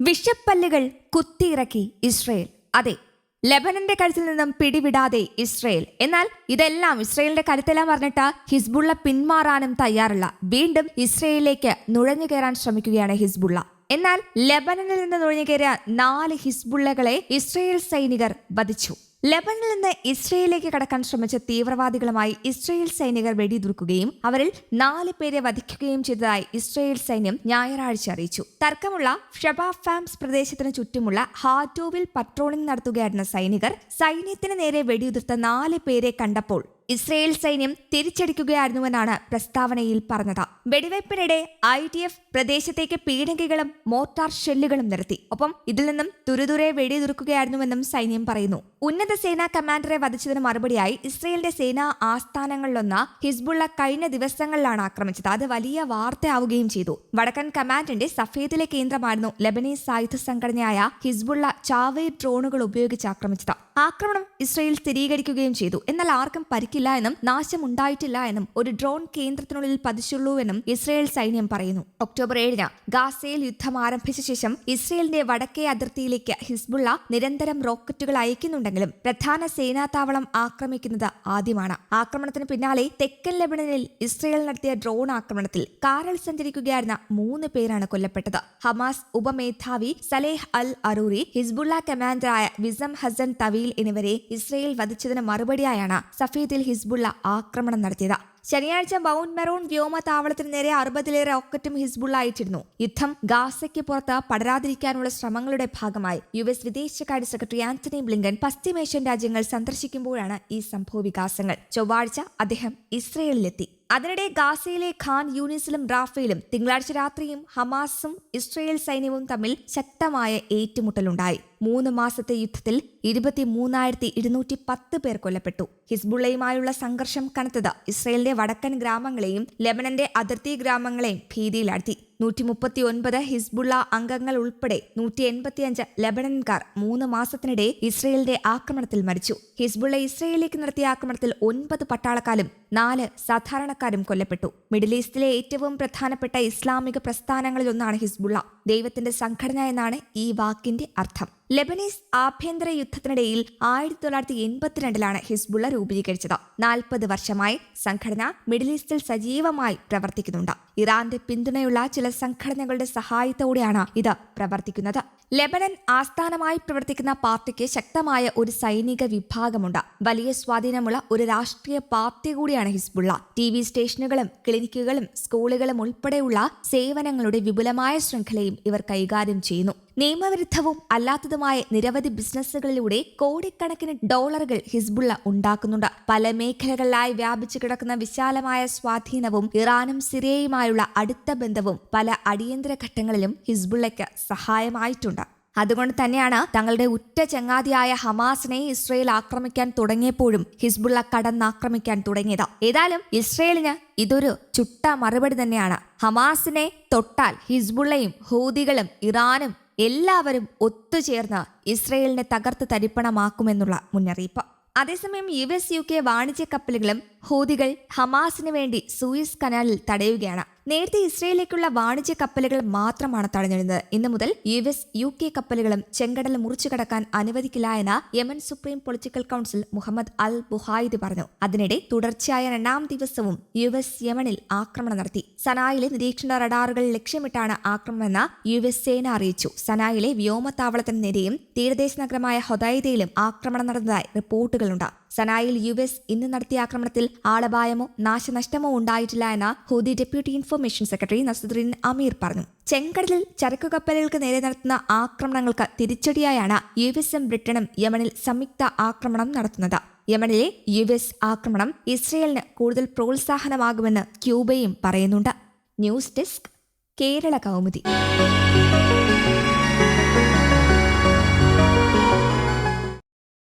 വിഷപ്പല്ലുകൾ കുത്തിയിറക്കി Israel. അതെ ലെബനന്റെ കരുത്തിൽ നിന്നും പിടിവിടാതെ ഇസ്രയേൽ. എന്നാൽ ഇതെല്ലാം ഇസ്രയേലിന്റെ കരുത്തെല്ലാം പറഞ്ഞിട്ട് ഹിസ്ബുള്ള പിന്മാറാനും തയ്യാറല്ല. വീണ്ടും ഇസ്രയേലിലേക്ക് നുഴഞ്ഞു കയറാൻ ശ്രമിക്കുകയാണ് ഹിസ്ബുള്ള. എന്നാൽ ലെബനനിൽ നിന്ന് നുഴഞ്ഞു കയറിയ നാല് ഹിസ്ബുള്ളകളെ ഇസ്രയേൽ സൈനികർ വധിച്ചു. ലെബനിൽ നിന്ന് ഇസ്രയേലിലേക്ക് കടക്കാൻ ശ്രമിച്ച തീവ്രവാദികളുമായി ഇസ്രയേൽ സൈനികർ വെടിതുർക്കുകയും അവരിൽ നാല് പേരെ വധിക്കുകയും ചെയ്തതായി ഇസ്രയേൽ സൈന്യം ഞായറാഴ്ച അറിയിച്ചു. തർക്കമുള്ള ഷബാഫാംസ് പ്രദേശത്തിന് ചുറ്റുമുള്ള ഹാറ്റോവിൽ പട്രോളിംഗ് നടത്തുകയായിരുന്ന സൈനികർ സൈന്യത്തിന് നേരെ വെടിയുതിർത്ത നാല് പേരെ കണ്ടപ്പോൾ ഇസ്രയേൽ സൈന്യം തിരിച്ചടിക്കുകയായിരുന്നുവെന്നാണ് പ്രസ്താവനയിൽ പറഞ്ഞത്. വെടിവയ്പ്പിനിടെ ഐ ടി എഫ് പ്രദേശത്തേക്ക് പീഡങ്കികളും മോർട്ടാർ ഷെല്ലുകളും നിരത്തി. ഒപ്പം ഇതിൽ നിന്നും തുരുതുരെ വെടിയുതിർക്കുകയായിരുന്നുവെന്നും സൈന്യം പറയുന്നു. ഉന്നത സേനാ കമാൻഡറെ വധിച്ചതിന് മറുപടിയായി ഇസ്രയേലിന്റെ സേനാ ആസ്ഥാനങ്ങളിലൊന്ന് ഹിസ്ബുള്ള കഴിഞ്ഞ ദിവസങ്ങളിലാണ് ആക്രമിച്ചത്. അത് വലിയ വാർത്തയാവുകയും ചെയ്തു. വടക്കൻ കമാൻഡിന്റെ സഫേദിലെ കേന്ദ്രമായിരുന്നു ലബനീസ് സായുധ സംഘടനയായ ഹിസ്ബുള്ള ചാവേ ഡ്രോണുകൾ ഉപയോഗിച്ച് ആക്രമിച്ചത്. ആക്രമണം ഇസ്രയേൽ സ്ഥിരീകരിക്കുകയും ചെയ്തു. എന്നാൽ ആർക്കും പരിക്കില്ല എന്നും നാശം ഉണ്ടായിട്ടില്ല എന്നും ഒരു ഡ്രോൺ കേന്ദ്രത്തിനുള്ളിൽ പതിച്ചുള്ളൂ എന്നും ഇസ്രയേൽ സൈന്യം പറയുന്നു. ഒക്ടോബർ ഏഴിന് ഗാസയിൽ യുദ്ധം ആരംഭിച്ച ശേഷം ഇസ്രയേലിന്റെ വടക്കേ അതിർത്തിയിലേക്ക് ഹിസ്ബുള്ള നിരന്തരം റോക്കറ്റുകൾ അയക്കുന്നുണ്ടെങ്കിലും പ്രധാന സേനാതാവളം ആക്രമിക്കുന്നത് ആദ്യമാണ്. ആക്രമണത്തിന് പിന്നാലെ തെക്കൻ ലെബനനിൽ ഇസ്രയേൽ നടത്തിയ ഡ്രോൺ ആക്രമണത്തിൽ കാറിൽ സഞ്ചരിക്കുകയായിരുന്ന മൂന്ന് പേരാണ് കൊല്ലപ്പെട്ടത്. ഹമാസ് ഉപമേധാവി സലേഹ് അൽ അറൂറി ഹിസ്ബുള്ള കമാൻഡറായ വിസം ഹസൻ തവീൽ എന്നിവരെ ഇസ്രയേൽ വധിച്ചതിന് മറുപടിയായാണ് സഫീദിൽ ഹിസ്ബുള്ള ആക്രമണം നടത്തിയത്. ശനിയാഴ്ച മൗണ്ട് മെറൂൺ വ്യോമതാവളത്തിന് നേരെ അറുപതിലേറെ റോക്കറ്റും ഹിസ്ബുള്ള അയച്ചിരുന്നു. യുദ്ധം ഗാസയ്ക്ക് പുറത്ത് പടരാതിരിക്കാനുള്ള ശ്രമങ്ങളുടെ ഭാഗമായി യു എസ് വിദേശകാര്യ സെക്രട്ടറി ആന്റണി ബ്ലിങ്കൻ പശ്ചിമേഷ്യൻ രാജ്യങ്ങൾ സന്ദർശിക്കുമ്പോഴാണ് ഈ സംഭവ വികാസങ്ങൾ. ചൊവ്വാഴ്ച അദ്ദേഹം ഇസ്രയേലിലെത്തി. അതിനിടെ ഗാസയിലെ ഖാൻ യൂണിസിലും റാഫേലും തിങ്കളാഴ്ച രാത്രിയും ഹമാസും ഇസ്രയേൽ സൈന്യവും തമ്മിൽ ശക്തമായ ഏറ്റുമുട്ടലുണ്ടായി. മൂന്ന് മാസത്തെ യുദ്ധത്തിൽ ഇരുപത്തി മൂന്നായിരത്തി ഇരുന്നൂറ്റി പത്ത് പേർ കൊല്ലപ്പെട്ടു. ഹിസ്ബുള്ളയുമായുള്ള സംഘർഷം കനത്തത് ഇസ്രയേലിന്റെ വടക്കൻ ഗ്രാമങ്ങളെയും ലെബനന്റെ അതിർത്തി ഗ്രാമങ്ങളെയും ഭീതിയിലാഴ്ത്തി. നൂറ്റി മുപ്പത്തി ഒൻപത് ഹിസ്ബുള്ള അംഗങ്ങൾ ഉൾപ്പെടെ നൂറ്റി എൺപത്തിയഞ്ച് ലബണൻകാർ മൂന്ന് മാസത്തിനിടെ ഇസ്രയേലിന്റെ ആക്രമണത്തിൽ മരിച്ചു. ഹിസ്ബുള്ള ഇസ്രയേലിലേക്ക് നടത്തിയ ആക്രമണത്തിൽ ഒൻപത് പട്ടാളക്കാരും നാല് സാധാരണക്കാരും കൊല്ലപ്പെട്ടു. മിഡിൽ ഈസ്റ്റിലെ ഏറ്റവും പ്രധാനപ്പെട്ട ഇസ്ലാമിക പ്രസ്ഥാനങ്ങളിലൊന്നാണ് ഹിസ്ബുള്ള. ദൈവത്തിന്റെ സംഘടന എന്നാണ് ഈ വാക്കിന്റെ അർത്ഥം. ലെബനീസ് ആഭ്യന്തര യുദ്ധത്തിനിടയിൽ ആയിരത്തി തൊള്ളായിരത്തി എൺപത്തിരണ്ടിലാണ് ഹിസ്ബുള്ള രൂപീകരിച്ചത്. നാൽപ്പത് വർഷമായി സംഘടന മിഡിൽ ഈസ്റ്റിൽ സജീവമായി പ്രവർത്തിക്കുന്നുണ്ട്. ഇറാന്റെ പിന്തുണയുള്ള ചില സംഘടനകളുടെ സഹായത്തോടെയാണ് ഇത് പ്രവർത്തിക്കുന്നത്. ലെബനൻ ആസ്ഥാനമായി പ്രവർത്തിക്കുന്ന പാർട്ടിക്ക് ശക്തമായ ഒരു സൈനിക വിഭാഗമുണ്ട്. വലിയ സ്വാധീനമുള്ള ഒരു രാഷ്ട്രീയ പാർട്ടി കൂടിയാണ് ഹിസ്ബുള്ള. ടി വി സ്റ്റേഷനുകളും ക്ലിനിക്കുകളും സ്കൂളുകളും ഉൾപ്പെടെയുള്ള സേവനങ്ങളുടെ വിപുലമായ ശൃംഖലയും ഇവർ കൈകാര്യം ചെയ്യുന്നു. നിയമവിരുദ്ധവും അല്ലാത്തതുമായ നിരവധി ബിസിനസ്സുകളിലൂടെ കോടിക്കണക്കിന് ഡോളറുകൾ ഹിസ്ബുള്ള ഉണ്ടാക്കുന്നുണ്ട്. പല മേഖലകളിലായി വ്യാപിച്ചു കിടക്കുന്ന വിശാലമായ സ്വാധീനവും ഇറാനും സിറിയയുമായുള്ള അടുത്ത ബന്ധവും പല അടിയന്തര ഘട്ടങ്ങളിലും ഹിസ്ബുള്ളയ്ക്ക് സഹായമായിട്ടുണ്ട്. അതുകൊണ്ട് തന്നെയാണ് തങ്ങളുടെ ഉറ്റ ചങ്ങാതിയായ ഹമാസിനെ ഇസ്രയേൽ ആക്രമിക്കാൻ തുടങ്ങിയപ്പോഴും ഹിസ്ബുള്ള കടന്നാക്രമിക്കാൻ തുടങ്ങിയത്. ഏതായാലും ഇസ്രയേലിന് ഇതൊരു ചുട്ട മറുപടി തന്നെയാണ്. ഹമാസിനെ തൊട്ടാൽ ഹിസ്ബുള്ളയും ഹൂദികളും ഇറാനും എല്ലാവരും ഒത്തുചേർന്ന് ഇസ്രയേലിനെ തകർത്ത് തരിപ്പണമാക്കുമെന്നുള്ള മുന്നറിയിപ്പ്. അതേസമയം യു എസ് യു കെ വാണിജ്യ കപ്പലുകളും ഹൂതികൾ ഹമാസിന് വേണ്ടി സൂയിസ് കനാലിൽ തടയുകയാണ്. നേരത്തെ ഇസ്രയേലിലേക്കുള്ള വാണിജ്യ കപ്പലുകൾ മാത്രമാണ് തടഞ്ഞിരുന്നത്. ഇന്ന് മുതൽ യു എസ് യു കെ കപ്പലുകളും ചെങ്കടൽ മുറിച്ചു കടക്കാൻ അനുവദിക്കില്ല എന്ന് Yemen supreme political council Mohammed al Bukhaiti പറഞ്ഞു. അതിനിടെ തുടർച്ചയായ രണ്ടാം ദിവസവും യു എസ് യമനിൽ ആക്രമണം നടത്തി. സനായിലെ നിരീക്ഷണ റഡാറുകൾ ലക്ഷ്യമിട്ടാണ് ആക്രമണമെന്ന് യു എസ് സേന അറിയിച്ചു. സനായിലെ വ്യോമത്താവളത്തിന് നേരെയും തീരദേശ നഗരമായ ഹൊദൈദയിലും ആക്രമണം നടന്നതായി റിപ്പോർട്ടുകളുണ്ട്. സനായിൽ യു എസ് ഇന്ന് നടത്തിയ ആക്രമണത്തിൽ ആളപായമോ നാശനഷ്ടമോ ഉണ്ടായിട്ടില്ല എന്ന് Houthi deputy information secretary Nasruddin Amer പറഞ്ഞു. ചെങ്കടലിൽ ചരക്കു കപ്പലുകൾക്ക് നേരെ നടത്തുന്ന ആക്രമണങ്ങൾക്ക് തിരിച്ചടിയായാണ് യു എസും ബ്രിട്ടനും യമനിൽ സംയുക്ത ആക്രമണം നടത്തുന്നത്. യമനിലെ യു എസ് ആക്രമണം ഇസ്രയേലിന് കൂടുതൽ പ്രോത്സാഹനമാകുമെന്ന് ക്യൂബയും പറയുന്നുണ്ട്. News desk Kerala Kaumudi.